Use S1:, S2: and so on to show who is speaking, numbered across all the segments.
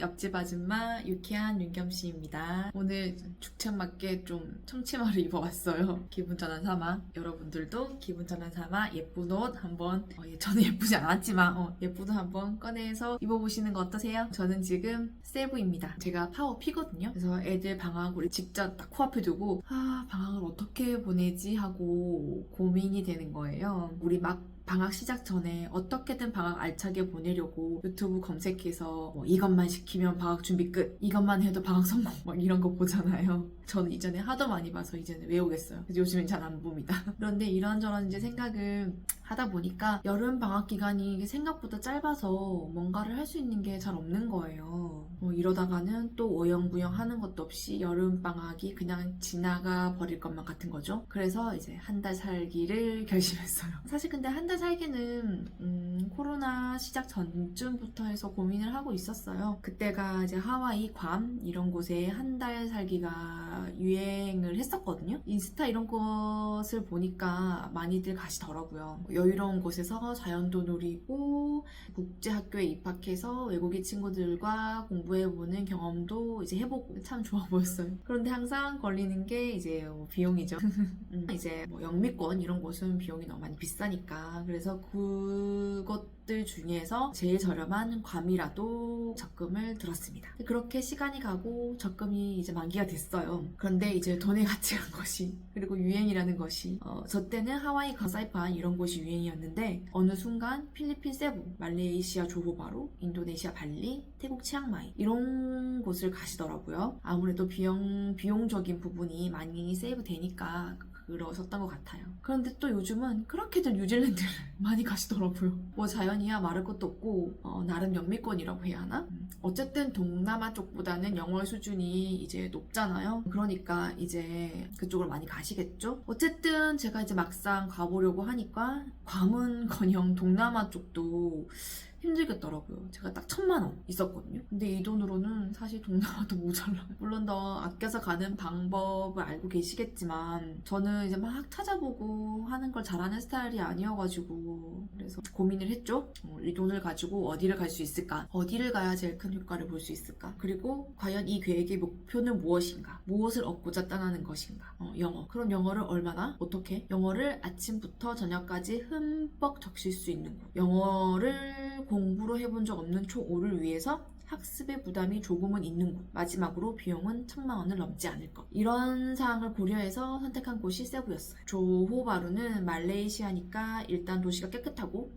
S1: 옆집 아줌마 유쾌한 윤겸씨입니다. 오늘 축창맞게 좀 청치마를 입어왔어요. 기분 전환 삼아. 여러분들도 기분 전환 삼아 예쁜 옷 한번, 어, 예, 저는 예쁘지 않았지만, 어, 예쁜 옷 한번 꺼내서 입어보시는 거 어떠세요? 저는 지금 세부입니다. 제가 파워 피거든요. 그래서 애들 방학을 직접 딱 코앞에 두고, 아, 방학을 어떻게 보내지 하고 고민이 되는 거예요. 우리 막 방학 시작 전에 어떻게든 방학 알차게 보내려고 유튜브 검색해서 뭐 이것만 시키면 방학 준비 끝 이것만 해도 방학 성공 막 이런 거 보잖아요 저는 이전에 하도 많이 봐서 이제는 외우겠어요. 그래서 요즘엔 잘 안 봅니다. 그런데 이런저런 이제 생각을 하다 보니까 여름 방학 기간이 생각보다 짧아서 뭔가를 할 수 있는 게 잘 없는 거예요. 뭐 이러다가는 또 어영부영 하는 것도 없이 여름 방학이 그냥 지나가 버릴 것만 같은 거죠. 그래서 이제 한 달 살기를 결심했어요. 사실 근데 한 달 살기는 음, 코로나 시작 전쯤부터 해서 고민을 하고 있었어요. 그때가 이제 하와이, 괌 이런 곳에 한 달 살기가 유행을 했었거든요. 인스타 이런 것을 보니까 많이들 가시더라고요. 여유로운 곳에서 자연도 누리고 국제학교에 입학해서 외국인 친구들과 공부해보는 경험도 이제 해보고 참 좋아 보였어요. 그런데 항상 걸리는 게 이제 뭐 비용이죠. 음, 이제 뭐 영미권 이런 곳은 비용이 너무 많이 비싸니까 그래서 그것 들 중에서 제일 저렴한 괌이라도 적금을 들었습니다. 그렇게 시간이 가고 적금이 이제 만기가 됐어요. 그런데 이제 돈의 가치란 것이 그리고 유행이라는 것이 어, 저 때는 하와이 가사이판 이런 곳이 유행이었는데 어느 순간 필리핀 세부, 말레이시아 조호바루, 인도네시아 발리, 태국 치앙마이 이런 곳을 가시더라고요. 아무래도 비용 비용적인 부분이 많이 세이브 되니까 그러셨던 것 같아요. 그런데 또 요즘은 그렇게들 뉴질랜드를 많이 가시더라고요. 뭐 자연이야 말할 것도 없고 어, 나름 영미권이라고 해야 하나? 음, 어쨌든 동남아 쪽보다는 영어 수준이 이제 높잖아요. 그러니까 이제 그쪽을 많이 가시겠죠. 어쨌든 제가 이제 막상 가보려고 하니까 괌은커녕 동남아 쪽도 힘들겠더라고요. 제가 딱 천만 원 있었거든요. 근데 이 돈으로는 사실 동남아도 모자라요. 물론 더 아껴서 가는 방법을 알고 계시겠지만 저는 이제 막 찾아보고 하는 걸 잘하는 스타일이 아니어가지고 그래서 고민을 했죠. 어, 이 돈을 가지고 어디를 갈 수 있을까? 어디를 가야 제일 큰 효과를 볼 수 있을까? 그리고 과연 이 계획의 목표는 무엇인가? 무엇을 얻고자 떠나는 것인가? 어, 영어. 그럼 영어를 얼마나? 어떻게? 영어를 아침부터 저녁까지 흠뻑 적실 수 있는 곳. 영어를 공부로 해본 적 없는 초5를 위해서 학습의 부담이 조금은 있는 곳. 마지막으로 비용은 천만 원을 넘지 않을 것. 이런 사항을 고려해서 선택한 곳이 세부였어요. 조호바루는 말레이시아니까 일단 도시가 깨끗하고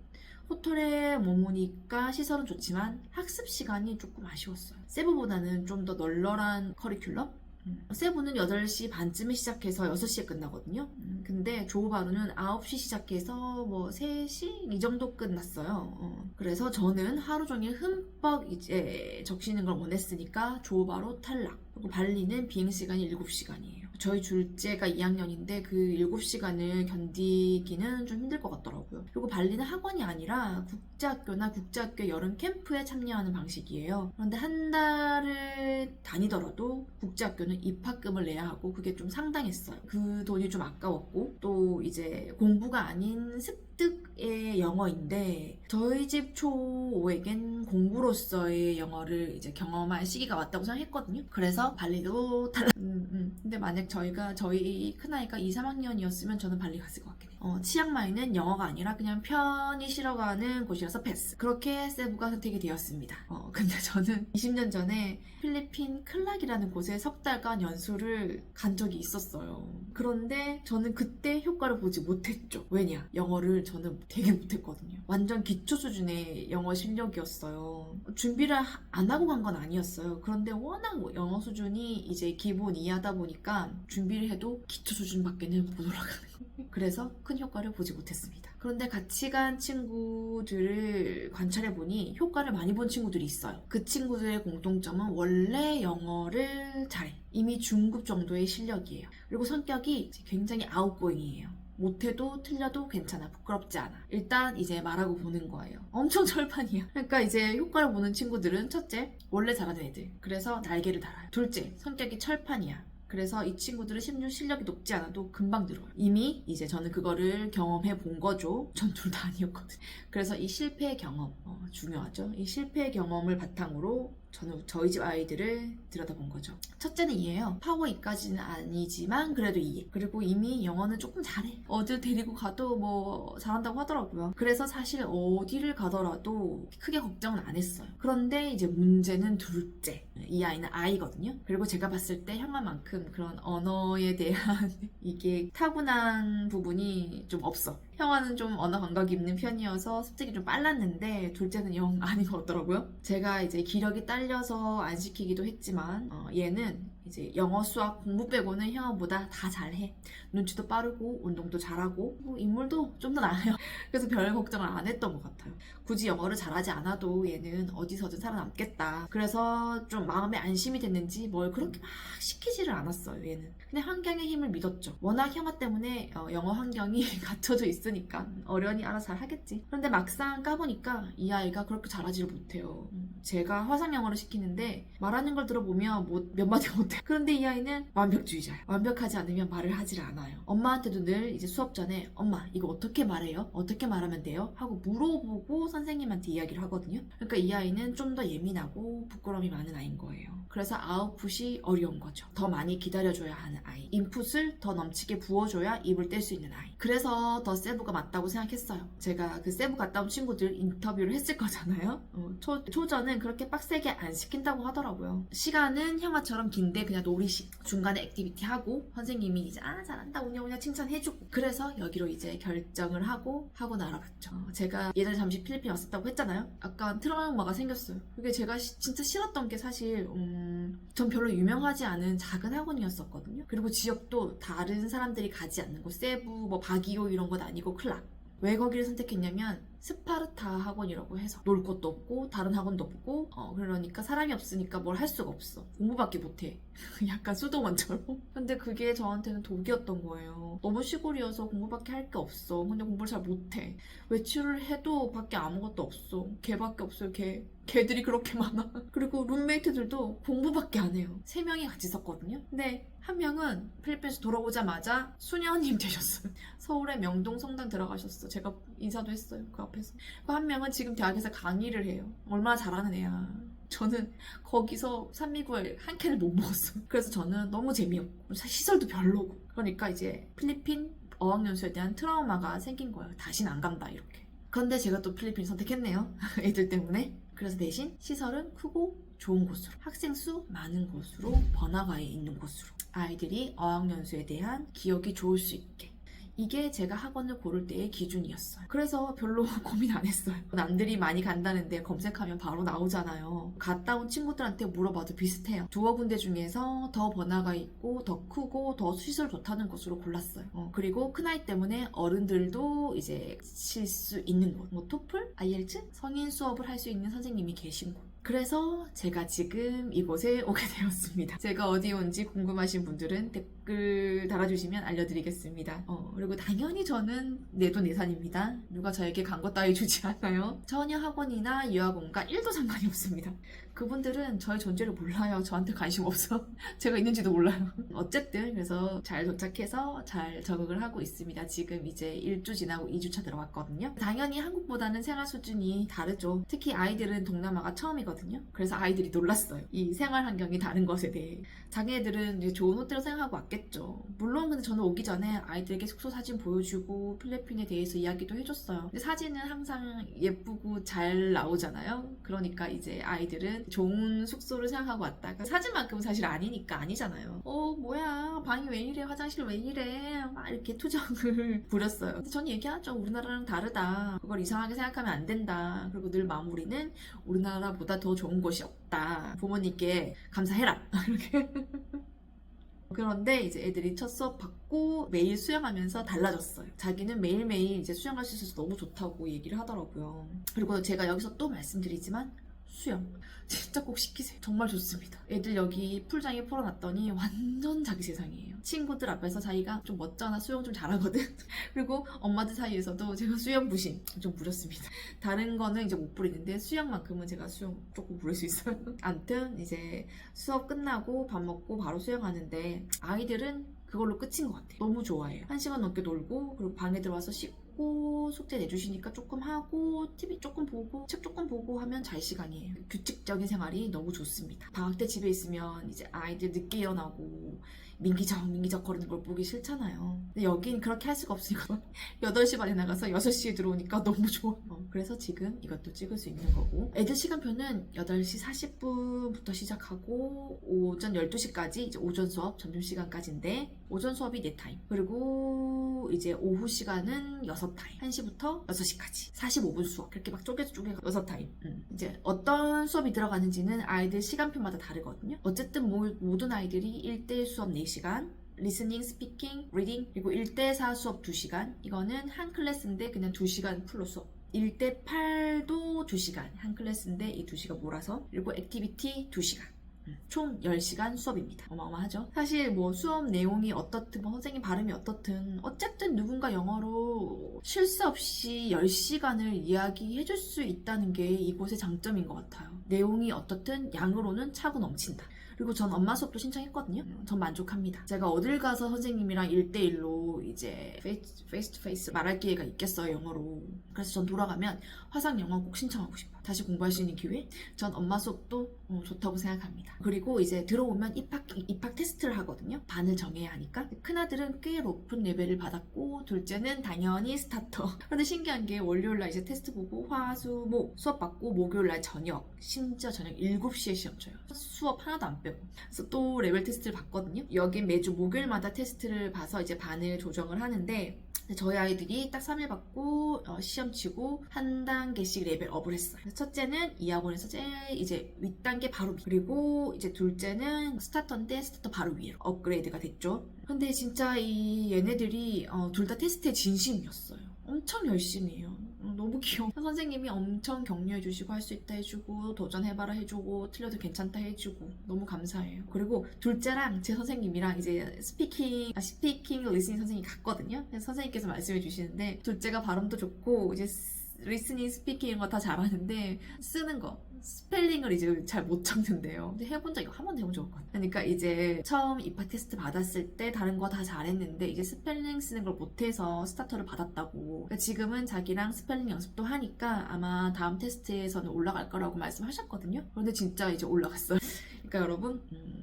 S1: 호텔에 머무니까 시설은 좋지만 학습 시간이 조금 아쉬웠어요. 세부보다는 좀 더 널널한 커리큘럼? 음. 세부는 8시 반쯤에 시작해서 6시에 끝나거든요. 음, 근데 조바루는 9시 시작해서 뭐 3시 이 정도 끝났어요. 어, 그래서 저는 하루 종일 흠뻑 이제 적시는 걸 원했으니까 조바루 탈락. 그리고 발리는 비행 시간이 7시간이에요. 저희 둘째가 2학년인데 그 7시간을 견디기는 좀 힘들 것 같더라고요. 그리고 발리는 학원이 아니라 국제학교나 국제학교 여름 캠프에 참여하는 방식이에요. 그런데 한 달을 다니더라도 국제학교는 입학금을 내야 하고 그게 좀 상당했어요. 그 돈이 좀 아까웠고 또 이제 공부가 아닌 습 득의 영어인데 저희 집 초5에겐 공부로서의 영어를 이제 경험할 시기가 왔다고 생각했거든요. 그래서 발리도 탈락. 음, 음. 근데 만약 저희가 저희 큰아이가 2, 3학년이었으면 저는 발리 갔을 것 같긴 해요. 어, 치앙마이는 영어가 아니라 그냥 편히 쉬러 가는 곳이라서 패스. 그렇게 세부가 선택이 되었습니다. 어, 근데 저는 20년 전에 필리핀 클락이라는 곳에 석 달간 연수를 간 적이 있었어요. 그런데 저는 그때 효과를 보지 못했죠. 왜냐? 영어를 저는 되게 못했거든요. 완전 기초 수준의 영어 실력이었어요. 준비를 하- 안 하고 간 건 아니었어요. 그런데 워낙 뭐 영어 수준이 이제 기본 이하다 보니까 준비를 해도 기초 수준밖에는 못 올라가는 거예요. 그래서 큰 효과를 보지 못했습니다. 그런데 같이 간 친구들을 관찰해보니 효과를 많이 본 친구들이 있어요. 그 친구들의 공통점은 원래 영어를 잘해. 이미 중급 정도의 실력이에요. 그리고 성격이 굉장히 아웃고잉이에요. 못해도 틀려도 괜찮아. 부끄럽지 않아. 일단 이제 말하고 보는 거예요. 엄청 철판이야. 그러니까 이제 효과를 보는 친구들은 첫째, 원래 잘하는 애들. 그래서 날개를 달아요. 둘째, 성격이 철판이야. 그래서 이 친구들은 심지어 실력이 높지 않아도 금방 늘어요. 이미 이제 저는 그거를 경험해 본 거죠. 전 둘 다 아니었거든요. 그래서 이 실패의 경험, 어, 중요하죠. 이 실패의 경험을 바탕으로 저는 저희 집 아이들을 들여다본 거죠. 첫째는 이해요. 파워 2까지는 아니지만 그래도 이해. 그리고 이미 영어는 조금 잘해. 어딜 데리고 가도 뭐 잘한다고 하더라고요. 그래서 사실 어디를 가더라도 크게 걱정은 안 했어요. 그런데 이제 문제는 둘째. 이 아이는 아이거든요. 그리고 제가 봤을 때 형아만큼 그런 언어에 대한 이게 타고난 부분이 좀 없어. 형아는 좀 언어 감각이 있는 편이어서 습득이 좀 빨랐는데 둘째는 영 아닌 것 같더라고요. 제가 이제 기력이 딸려서 안 시키기도 했지만 어, 얘는 이제 영어, 수학, 공부 빼고는 형아보다 다 잘해. 눈치도 빠르고 운동도 잘하고 뭐 인물도 좀 더 나아요. 그래서 별 걱정을 안 했던 것 같아요. 굳이 영어를 잘하지 않아도 얘는 어디서든 살아남겠다. 그래서 좀 마음에 안심이 됐는지 뭘 그렇게 막 시키지를 않았어요. 얘는. 근데 환경의 힘을 믿었죠. 워낙 형아 때문에 어, 영어 환경이 갖춰져 있으니까 어련히 알아서 잘 하겠지. 그런데 막상 까보니까 이 아이가 그렇게 잘하지를 못해요. 음, 제가 화상 영어를 시키는데 말하는 걸 들어보면 뭐 몇 마디 못해. 그런데 이 아이는 완벽주의자예요. 완벽하지 않으면 말을 하질 않아요. 엄마한테도 늘 이제 수업 전에 엄마 이거 어떻게 말해요? 어떻게 말하면 돼요? 하고 물어보고 선생님한테 이야기를 하거든요. 그러니까 이 아이는 좀 더 예민하고 부끄러움이 많은 아이인 거예요. 그래서 아웃풋이 어려운 거죠. 더 많이 기다려줘야 하는 아이. 인풋을 더 넘치게 부어줘야 입을 뗄 수 있는 아이. 그래서 더 세부가 맞다고 생각했어요. 제가 그 세부 갔다 온 친구들 인터뷰를 했을 거잖아요. 어, 초, 초전은 그렇게 빡세게 안 시킨다고 하더라고요. 시간은 형아처럼 긴데 그냥 놀이식. 중간에 액티비티 하고 선생님이 이제 아 잘한다 우냐우냐 칭찬해주고 그래서 여기로 이제 결정을 하고 하고 날아갔죠. 어, 제가 예전에 잠시 필리핀 왔었다고 했잖아요. 약간 트라우마가 생겼어요. 그게 제가 시- 진짜 싫었던 게 사실 음, 전 별로 유명하지 않은 작은 학원이었었거든요. 그리고 지역도 다른 사람들이 가지 않는 곳, 세부, 뭐 바기오 이런 건 아니고 클락. 왜 거기를 선택했냐면 스파르타 학원이라고 해서 놀 곳도 없고 다른 학원도 없고 어, 그러니까 사람이 없으니까 뭘 할 수가 없어. 공부밖에 못해. 약간 수도원처럼. 근데 그게 저한테는 독이었던 거예요. 너무 시골이어서 공부밖에 할 게 없어. 근데 공부를 잘 못해. 외출을 해도 밖에 아무것도 없어. 걔밖에 없어요. 걔 걔들이 그렇게 많아. 그리고 룸메이트들도 공부밖에 안 해요. 세 명이 같이 있었거든요. 근데 한 명은 필리핀에서 돌아오자마자 수녀님 되셨어요. 서울의 명동 성당 들어가셨어 제가 인사도 했어요. 그 앞에서. 그한 명은 지금 대학에서 강의를 해요. 얼마나 잘하는 애야. 저는 거기서 산미구에 한 캔을 못 먹었어요. 그래서 저는 너무 재미없고 시설도 별로고. 그러니까 이제 필리핀 어학연수에 대한 트라우마가 생긴 거예요. 다시는 안 간다 이렇게. 그런데 제가 또 필리핀 선택했네요. 애들 때문에. 그래서 대신 시설은 크고 좋은 곳으로 학생 수 많은 곳으로 번화가에 있는 곳으로. 아이들이 어학연수에 대한 기억이 좋을 수 있게 이게 제가 학원을 고를 때의 기준이었어요. 그래서 별로 고민 안 했어요. 남들이 많이 간다는데 검색하면 바로 나오잖아요. 갔다 온 친구들한테 물어봐도 비슷해요. 두어 군데 중에서 더 번화가 있고 더 크고 더 시설 좋다는 곳으로 골랐어요. 어, 그리고 큰아이 때문에 어른들도 이제 칠 수 있는 곳. 뭐 토플, IELTS, 성인 수업을 할 수 있는 선생님이 계신 곳. 그래서 제가 지금 이곳에 오게 되었습니다. 제가 어디 온지 궁금하신 분들은 댓글 달아주시면 알려드리겠습니다. 어, 그리고 당연히 저는 내돈 내산입니다. 누가 저에게 광고 따위 주지 않아요. 전혀 학원이나 유학원과 1도 상관이 없습니다. 그분들은 저의 존재를 몰라요. 저한테 관심 없어. 제가 있는지도 몰라요. 어쨌든 그래서 잘 도착해서 잘 적응을 하고 있습니다. 지금 이제 1주 지나고 2주차 들어갔거든요. 당연히 한국보다는 생활 수준이 다르죠. 특히 아이들은 동남아가 처음이거든요. 그래서 아이들이 놀랐어요. 이 생활 환경이 다른 것에 대해. 자기네들은 좋은 호텔을 생각하고 왔 겠죠. 물론 근데 저는 오기 전에 아이들에게 숙소 사진 보여주고 필리핀에 대해서 이야기도 해줬어요. 근데 사진은 항상 예쁘고 잘 나오잖아요. 그러니까 이제 아이들은 좋은 숙소를 생각하고 왔다가 사진만큼은 사실 아니니까 아니잖아요. 어 뭐야 방이 왜 이래 화장실 왜 이래 막 이렇게 투정을 부렸어요. 근데 저는 얘기하죠. 우리나라랑 다르다. 그걸 이상하게 생각하면 안 된다. 그리고 늘 마무리는 우리나라보다 더 좋은 곳이 없다. 부모님께 감사해라. 이렇게. 그런데 이제 애들이 첫 수업 받고 매일 수영하면서 달라졌어요. 자기는 매일매일 이제 수영할 수 있어서 너무 좋다고 얘기를 하더라고요. 그리고 제가 여기서 또 말씀드리지만 수영 진짜 꼭 시키세요. 정말 좋습니다. 애들 여기 풀장에 풀어놨더니 완전 자기 세상이에요. 친구들 앞에서 자기가 좀 멋잖아 수영 좀 잘하거든. 그리고 엄마들 사이에서도 제가 수영 부심 좀 부렸습니다. 다른 거는 이제 못 부리는데 수영만큼은 제가 수영 조금 부릴 수 있어요. 암튼 이제 수업 끝나고 밥 먹고 바로 수영하는데 아이들은 그걸로 끝인 것 같아요. 너무 좋아해요. 한 시간 넘게 놀고 그리고 방에 들어와서 씻고 하고 숙제 내주시니까 조금 하고 TV 조금 보고 책 조금 보고 하면 잘 시간이에요. 규칙적인 생활이 너무 좋습니다. 방학 때 집에 있으면 이제 아이들 늦게 일어나고 민기적 민기적 거리는 걸 보기 싫잖아요. 근데 여긴 그렇게 할 수가 없으니까 8시 반에 나가서 6시에 들어오니까 너무 좋아. 어, 그래서 지금 이것도 찍을 수 있는 거고. 애들 시간표는 8시 40분부터 시작하고 오전 12시까지 이제 오전 수업, 점심시간까지인데 오전 수업이 4타임. 그리고 이제 오후 시간은 6타임. 1시부터 6시까지. 45분 수업. 그렇게 막 쪼개서 쪼개서 6타임. 음. 이제 어떤 수업이 들어가는지는 아이들 시간표마다 다르거든요. 어쨌든 모, 모든 아이들이 1대1 수업 4시 간, 리스닝, 스피킹, 리딩 그리고 1대4 수업 2시간 이거는 한 클래스인데 그냥 2시간 풀로 수업 1대 8도 2시간 한 클래스인데 이 2시간 몰아서 그리고 액티비티 2시간 음, 총 10시간 수업입니다. 어마어마하죠? 사실 뭐 수업 내용이 어떻든 뭐 선생님 발음이 어떻든 어쨌든 누군가 영어로 실수 없이 10시간을 이야기해 줄 수 있다는 게 이곳의 장점인 것 같아요. 내용이 어떻든 양으로는 차고 넘친다. 그리고 전 엄마 수업도 신청했거든요. 음, 전 만족합니다. 제가 어딜 가서 선생님이랑 1대1로 이제 페이스, 페이스 투 페이스 말할 기회가 있겠어요, 영어로. 그래서 전 돌아가면 화상 영어 꼭 신청하고 싶어요. 다시 공부할 수 있는 기회? 전 엄마 수업도 어, 좋다고 생각합니다. 그리고 이제 들어오면 입학, 입학 테스트를 하거든요. 반을 정해야 하니까. 큰아들은 꽤 높은 레벨을 받았고, 둘째는 당연히 스타터. 그런데 신기한 게 월요일날 이제 테스트 보고, 화, 수, 목 수업 받고, 목요일날 저녁, 심지어 저녁 7시에 시험 쳐요. 수업 하나도 안 빼고. 그래서 또 레벨 테스트를 봤거든요. 여긴 매주 목요일마다 테스트를 봐서 이제 반을 조정을 하는데, 저희 아이들이 딱 3일 받고 어, 시험 치고 한 단계씩 레벨업을 했어요. 그래서 첫째는 2학원에서 제일 이제 윗단계 바로 위. 그리고 이제 둘째는 스타터인데 스타터 바로 위로 업그레이드가 됐죠. 근데 진짜 이 얘네들이 어, 둘 다 테스트에 진심이었어요. 엄청 열심히 해요. 어, 너무 귀여워. 선생님이 엄청 격려해 주시고 할 수 있다 해주고 도전해봐라 해주고 틀려도 괜찮다 해주고 너무 감사해요. 그리고 둘째랑 제 선생님이랑 이제 스피킹, 아, 스피킹 리스닝 선생님이 갔거든요. 그래서 선생님께서 말씀해 주시는데 둘째가 발음도 좋고 이제 리스닝, 스피킹 이런 거 다 잘하는데 쓰는 거 스펠링을 이제 잘 못 적는데요. 근데 해본 적 이거 한 번도 해본 적 없거든요. 그러니까 이제 처음 입학 테스트 받았을 때 다른 거 다 잘했는데 이제 스펠링 쓰는 걸 못해서 스타터를 받았다고. 그러니까 지금은 자기랑 스펠링 연습도 하니까 아마 다음 테스트에서는 올라갈 거라고 말씀하셨거든요. 그런데 진짜 이제 올라갔어요. 그러니까 여러분 음,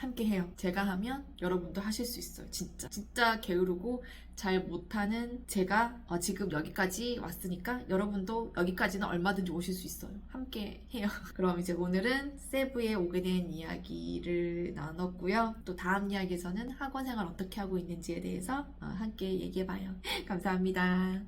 S1: 함께 해요. 제가 하면 여러분도 하실 수 있어요. 진짜 진짜 게으르고 잘 못하는 제가 어, 지금 여기까지 왔으니까 여러분도 여기까지는 얼마든지 오실 수 있어요. 함께 해요. 그럼 이제 오늘은 세부에 오게 된 이야기를 나눴고요. 또 다음 이야기에서는 학원 생활 어떻게 하고 있는지에 대해서 어, 함께 얘기해봐요. 감사합니다.